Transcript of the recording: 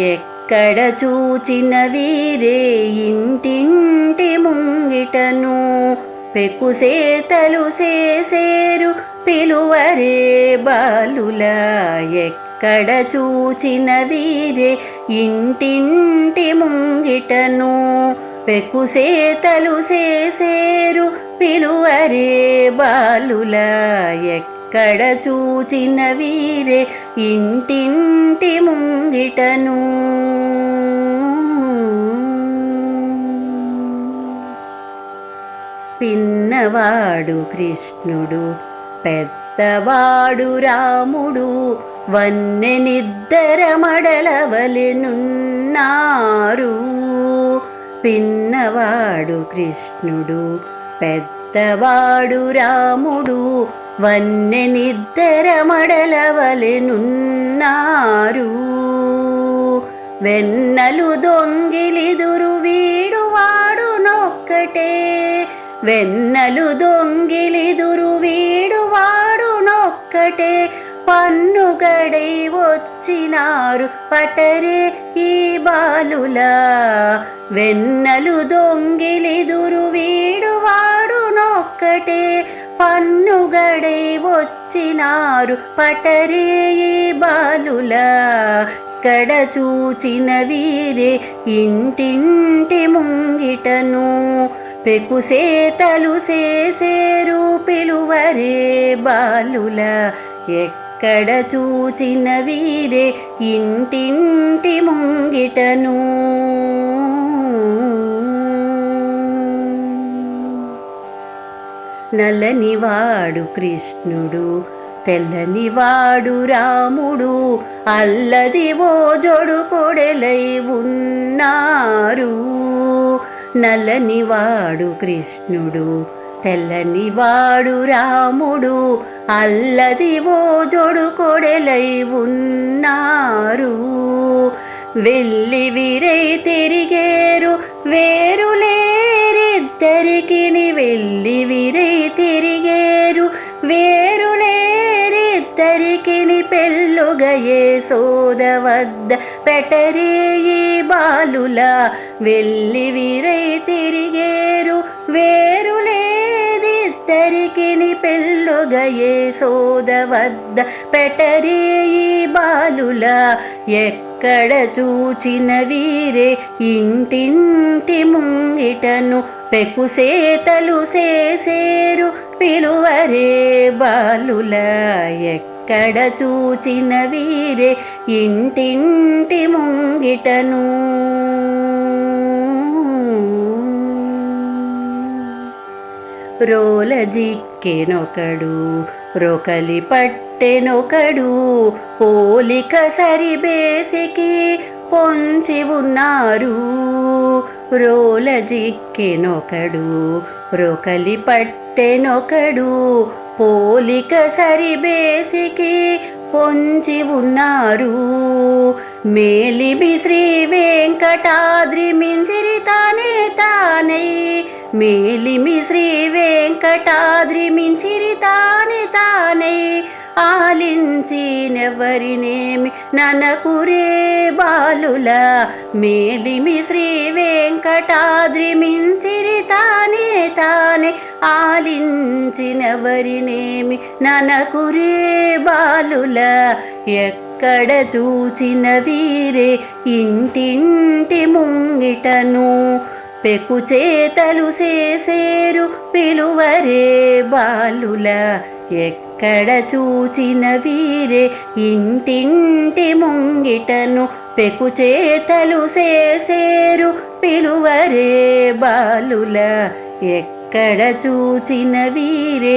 ఎక్కడ చూచిన వీరే ఇంటింటి ముంగిటను పెక్కుసేతలు చేసేరు పిలువరే బాలుల. ఎక్కడ చూచిన వీరే ఇంటింటి ముంగిటను పెక్కుసేతలు చేసేరు పిలువరే బాలుల. ఎక్క ఎక్కడ చూచిన వీరే ఇంటింటి ముంగిటను. పిన్నవాడు కృష్ణుడు పెద్దవాడు రాముడు వన్నె నిద్దర మడలవలెనున్నారు పిన్నవాడు కృష్ణుడు పెద్ద పెద్దవాడు రాముడు వన్నె నిద్దర మడలవలెనున్నారు వెన్నలు దొంగిలిదురు వీడువాడు నొక్కటే వెన్నలు దొంగిలిదురు వీడువాడు నొక్కటే. పన్నుగడై వచ్చినారు పటరే ఈ బాలుల వెన్నలు దొంగిలిదురు వీడు ఒక్కటే పన్నుగడై వచ్చినారు పటరే బాలుల. ఎక్కడ చూచిన వీరే ఇంటింటి ముంగిటను. పెకుసేతలు చేసేరు పిలువరే బాలుల. ఎక్కడ చూచిన వీరే ఇంటింటి ముంగిటను. నల్లనివాడు కృష్ణుడు తెల్లనివాడు రాముడు అల్లది ఓ జోడు కొడెలై ఉన్నారు. నల్లనివాడు కృష్ణుడు తెల్లనివాడు రాముడు అల్లది ఓ జోడు కొడెలై ఉన్నారు. వెళ్ళి వీరై తిరిగేరు వేరులేరిద్దరికి వెళ్ళి పెళ్ళుగయే సోద వద్ద పెటరే బాలుల వెళ్ళి వీరై తిరిగేరు. వేరులేదిద్దరికి పెళ్ళుగయే సోద వద్ద పెటరే బాలుల ఎక్కడ చూచిన వీరే? ఇంటింటి ముంగిటను పెకుసేతలు చేసేరు పిలువరే బాలుల ఎక్కడ చూచిన వీరే ఇంటింటి ముంగిటను. రోల జిక్కెనొకడు రొకలి పట్టెనొకడు పోలిక సరిబేసికి పొంచి ఉన్నారు. రోల జిక్కెనొకడు రొకలి పట్టెనొకడు పోలిక సరిబేసికి పొంచి ఉన్నారు. మేలిమి శ్రీ వెంకటాద్రి మించిరి తానే తానై. మేలిమి శ్రీ వెంకటాద్రి మించిరి తానే తానై. ఆలించినెవరినేమి ననకురే బాలుల. మేలిమి శ్రీ వెంకటాద్రి మించిరి తానే ఆలించిన ఆలించినవరినేమి ననకురే బాలుల. ఎక్కడ చూచిన వీరే ఇంటింటి ముంగిటను. పెకు చేతలు చేసేరు పిలువరే బాలుల. ఎక్కడ చూచిన వీరే ఇంటింటి ముంగిటను. పెకు చేతలు చేసేరు పిలువరే బాలుల. ఎక్కడ చూచిన వీరే